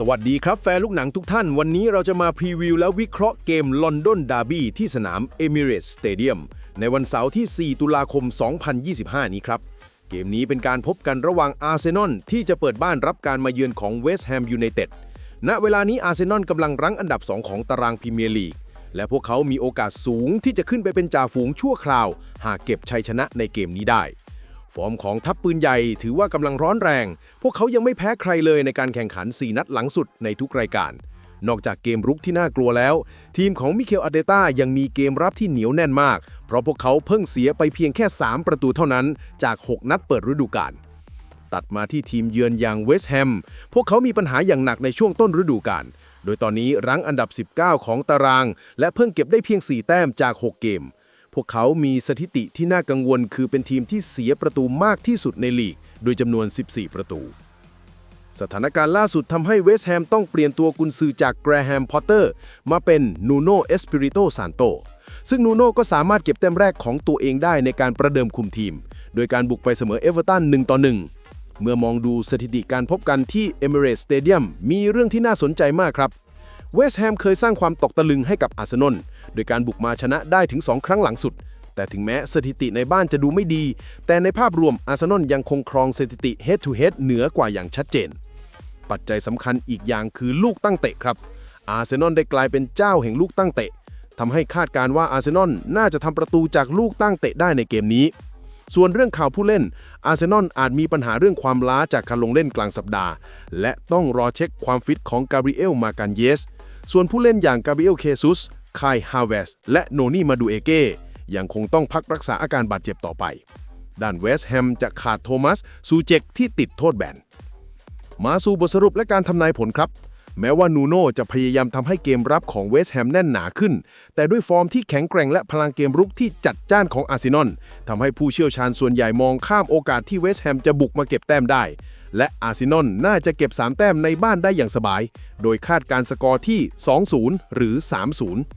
สวัสดีครับแฟนลูกหนังทุกท่าน วันนี้เราจะมาพรีวิวและวิเคราะห์เกมลอนดอนดาร์บี้ที่สนาม Emirates Stadium ในวันเสาร์ที่ 4 ตุลาคม 2025 นี้ครับ เกมนี้เป็นการพบกันระหว่างอาร์เซนอลที่จะเปิดบ้านรับการมาเยือนของเวสต์แฮมยูไนเต็ดณเวลานี้อาร์เซนอลกำลังรั้งอันดับ 2 ของตารางพรีเมียร์ลีก และพวกเขามีโอกาสสูงที่จะขึ้นไปเป็นจ่าฝูงชั่วคราว หากเก็บชัยชนะในเกมนี้ได้ ฟอร์มของทัพปืนใหญ่ถือว่ากำลังร้อนแรง พวกเขายังไม่แพ้ใครเลยในการแข่งขัน 4 นัดหลังสุดในทุกรายการ นอกจากเกมรุกที่น่ากลัวแล้ว ทีมของมิเคลอาเดต้ายังมีเกมรับที่เหนียวแน่นมาก เพราะพวกเขาเพิ่งเสียไปเพียงแค่ 3 ประตูเท่านั้นจาก 6 นัดเปิดฤดูกาลตัดมาที่ทีมเยือนอย่างเวสต์แฮม พวกเขามีปัญหาอย่างหนักในช่วงต้นฤดูกาล โดยตอนนี้รั้งอันดับ 19 ของตาราง และเพิ่งเก็บได้เพียง 4 แต้มจาก 6 เกม พวกเขามีสถิติที่น่ากังวลคือเป็นทีมที่เสียประตูมากที่สุดในลีก โดยจำนวน 14 ประตู สถานการณ์ล่าสุดทำให้เวสต์แฮมต้องเปลี่ยนตัวกุนซือจากแกรแฮมพอตเตอร์มาเป็นนูโนเอสปิริโตซานโตซึ่งนูโน่ก็สามารถเก็บแต้มแรกของตัวเองได้ในการประเดิมคุมทีม โดยการบุกไปเสมอเอเวอร์ตัน1ต่อ1เมื่อมองดูสถิติการพบกันที่ Emirates Stadium มีเรื่องที่น่าสนใจมากครับ เวสต์แฮมเคยสร้างความตกตะลึงให้กับอาร์เซนอลโดยการบุกมาชนะได้ถึง 2 ครั้งหลังสุด แต่ถึงแม้สถิติในบ้านจะดูไม่ดี แต่ในภาพรวมอาร์เซนอลยังคงครองสถิติ head to head เหนือกว่าอย่างชัดเจน ปัจจัยสำคัญอีกอย่างคือลูกตั้งเตะครับ อาร์เซนอลได้กลายเป็นเจ้าแห่งลูกตั้งเตะทำให้คาดการณ์ว่าอาร์เซนอลน่าจะทำประตูจากลูกตั้งเตะได้ในเกมนี้ ส่วนเรื่องข่าวผู้เล่น อาร์เซนอลอาจมีปัญหาเรื่องความล้าจากการลงเล่นกลางสัปดาห์ และต้องรอเช็คความฟิตของกาเบรียลมากันเยส ส่วนผู้เล่นอย่างกาเบรียลเคซุสคายฮาเวสและโนนี่มาดูเอเก้ยังคงต้องพักรักษาอาการบาดเจ็บต่อไป ด้านเวสต์แฮมจะขาดโทมัสซูเจกที่ติดโทษแบน มาสู่บทสรุปและการทำนายผลครับ แม้ว่านูโน่จะพยายามทำให้เกมรับของเวสต์แฮมแน่นหนาขึ้น แต่ด้วยฟอร์มที่แข็งแกร่งและพลังเกมรุกที่จัดจ้านของอาร์เซนอลทำให้ผู้เชี่ยวชาญส่วนใหญ่มองข้ามโอกาสที่เวสต์แฮมจะบุกมาเก็บแต้มได้ และอาร์เซนอลน่าจะเก็บ 3 แต้มในบ้านได้อย่างสบาย โดยคาดการสกอร์ที่ 2-0 หรือ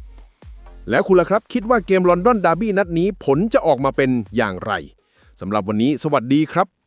3-0 แล้วคุณล่ะครับคิดว่าเกมลอนดอนดาร์บี้นัดนี้ผลจะออกมาเป็นอย่างไรสำหรับวันนี้ สวัสดีครับ